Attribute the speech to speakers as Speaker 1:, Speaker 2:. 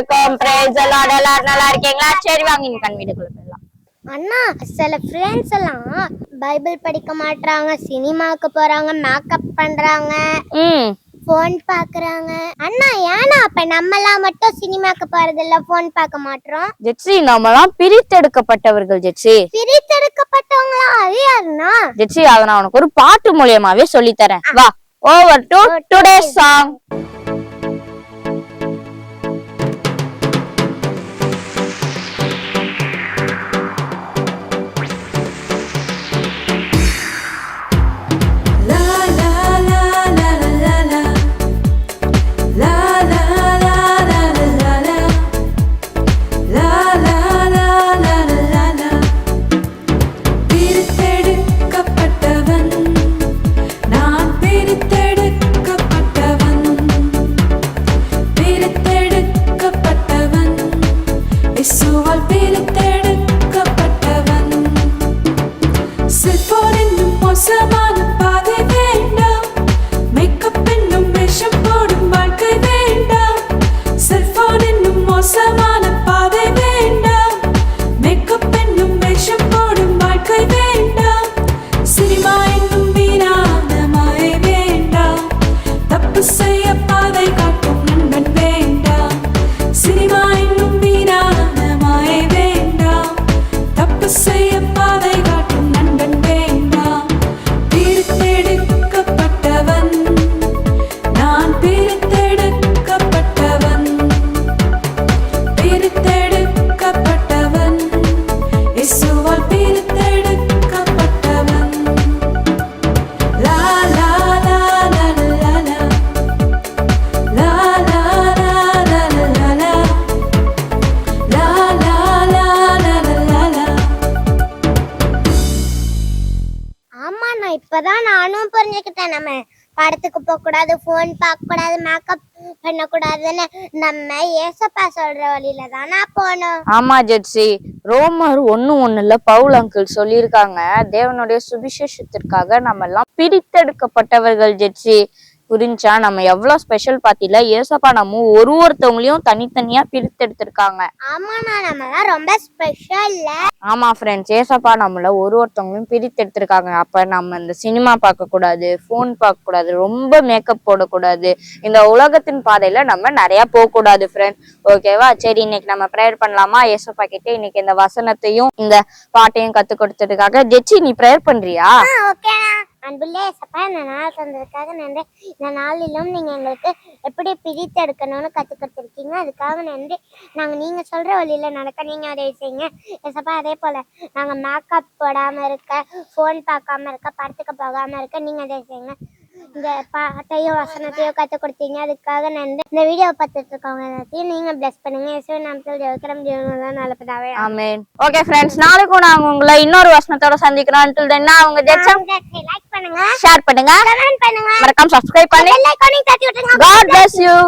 Speaker 1: வணக்கம். பிரைஸ் எல்லாம் எல்லாரும் நல்லா இருக்கீங்களா? சரி வாங்க இன்னைக்கு வீட்டுக்குள்ள போயிடலாம்.
Speaker 2: அண்ணா சில ஃப்ரெண்ட்ஸ் எல்லாம் பைபிள் படிக்க மாட்றாங்க சினிமாவுக்கு போறாங்க மேக்கப் பண்றாங்க
Speaker 1: ம்.
Speaker 2: ஃபோன் பாக்குறாங்க. அண்ணா ஏன்னா அப்ப நம்மலாம் மட்டும் சினிமாக்கு போறது இல்ல ஃபோன் பார்க்க மாட்றோம்.
Speaker 1: ஜெட்சி நாமெல்லாம் பிரித்தெடுக்கப்பட்டவர்கள் ஜெட்சி
Speaker 2: பிரித்தெடுக்கப்பட்டவங்களா? அது யாருண்ணா
Speaker 1: ஜெட்சி அதை நான் உனக்கு ஒரு பாட்டு மூலியமாவே சொல்லி தரேன் வா ஓவர் டு டுடே சாங்
Speaker 2: ஆமா இப்பதான் நானும் புரிஞ்சுக்கிட்டேன். நம்ம படத்துக்கு போக கூடாது போன் பார்க்க கூடாது மேக்கப் பண்ண கூடாதுன்னு நம்ம ஏசப்பா சொல்ற வழியில தானா போனோம்.
Speaker 1: ஆமா ஜெட்சி ரோமர் ஒண்ணு ஒண்ணுல பவுல் அங்கிள் சொல்லியிருக்காங்க. தேவனுடைய சுவிசேஷத்திற்காக நம்ம எல்லாம் பிரித்தெடுக்கப்பட்டவர்கள் ஜெட்சி புரிஞ்சா நம்ம எவ்வளவு ஸ்பெஷல் பாத்தில ஏசப்பா நம்ம ஒரு ஒருத்தவங்களையும் தனித்தனியா பிரித்தெடுத்திருக்காங்க
Speaker 2: ஆமாண்ணா நம்மலாம் ரொம்ப ஸ்பெஷல்ல
Speaker 1: ஆமா ஃப்ரெண்ட்ஸ் ஏசப்பா நம்மள ஒரு ஒருத்தவங்களையும் பிரித்து எடுத்திருக்காங்க. அப்ப நம்ம இந்த சினிமா பார்க்க கூடாது ஃபோன் பார்க்க கூடாது ரொம்ப மேக்கப் போடக்கூடாது. இந்த உலகத்தின் பாதையில நம்ம நிறைய போக கூடாது ஃப்ரெண்ட் ஓகேவா சரி இன்னைக்கு நம்ம ப்ரேயர் பண்ணலாமா? ஏசப்பா கிட்ட இன்னைக்கு இந்த வசனத்தையும் இந்த பாட்டையும் கத்து கொடுத்ததுக்காக. ஜெச்சி நீ ப்ரேயர் பண்றியா?
Speaker 2: ஓகேண்ணா அன்புள்ளே சப்பா இந்த நாள் தந்ததுக்காக நன்றி. இந்த நாளிலும் நீங்கள் எங்களுக்கு எப்படி பிரித்து எடுக்கணும்னு கொடுத்துருக்கீங்க. அதுக்காக நன்றி. நாங்கள் நீங்கள் சொல்கிற வழியில் நடக்க நீங்கள் உதவி செய்யுங்க. ஏசப்பா அதே போல் நாங்கள் மேக்கப் போடாமல் இருக்க ஃபோன் பார்க்காம இருக்க படத்துக்கு போகாமல் இருக்க நீங்கள் உதவி செய்யுங்க. இந்த பாட்டையும் வசனத்தையும் கத்து கொடுத்தீங்க அதுக்காக நன்றி. இந்த வீடியோ பார்த்துட்டு இருக்கவங்க எல்லாத்தையும் நீங்க பிளஸ் பண்ணுங்க. இயேசுவின் நாமத்தில் ஜெயிக்கிறோம் ஜீவனம் நல்லபடியாவே
Speaker 1: ஆமென் ஓகே ஃப்ரெண்ட்ஸ் நாளைக்கும் நாங்க உங்களை இன்னொரு வசனத்தோட சந்திக்கிறோம். Then நான் உங்க ஜெட்சா
Speaker 2: லைக் பண்ணுங்க.
Speaker 1: ஷேர் பண்ணுங்க.
Speaker 2: கமெண்ட் பண்ணுங்க.
Speaker 1: மறக்காம சப்ஸ்கிரைப் பண்ணி
Speaker 2: பெல் ஐகானையும் தட்டி விட்டுருங்க.
Speaker 1: God bless you.